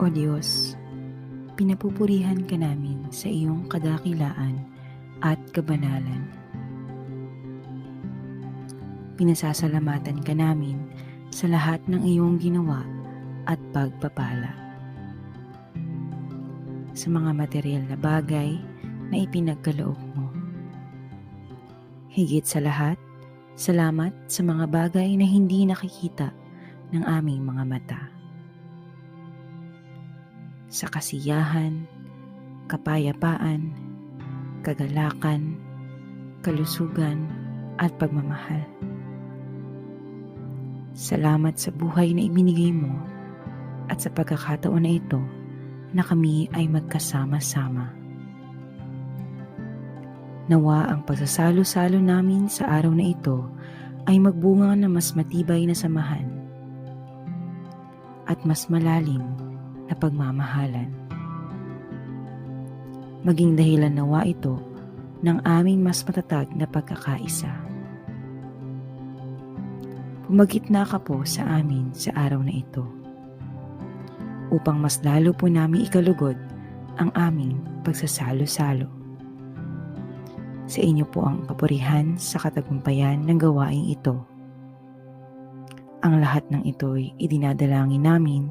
O Diyos, pinapupurihan ka namin sa iyong kadakilaan at kabanalan. Pinasasalamatan ka namin sa lahat ng iyong ginawa at pagpapala. Sa mga material na bagay na ipinagkaloob mo. Higit sa lahat, salamat sa mga bagay na hindi nakikita ng aming mga mata. Sa kasiyahan, kapayapaan, kagalakan, kalusugan, at pagmamahal. Salamat sa buhay na ibinigay mo at sa pagkakataon na ito na kami ay magkasama-sama. Nawa ang pagsasalo-salo namin sa araw na ito ay magbunga na mas matibay na samahan at mas malalim na pagmamahalan. Maging dahilan nawa ito ng aming mas matatag na pagkakaisa. Pumagitna ka po sa amin sa araw na ito upang mas lalo po namin ikalugod ang aming pagsasalo-salo. Sa inyo po ang kapurihan sa katagumpayan ng gawaing ito. Ang lahat ng ito'y idinadalangin namin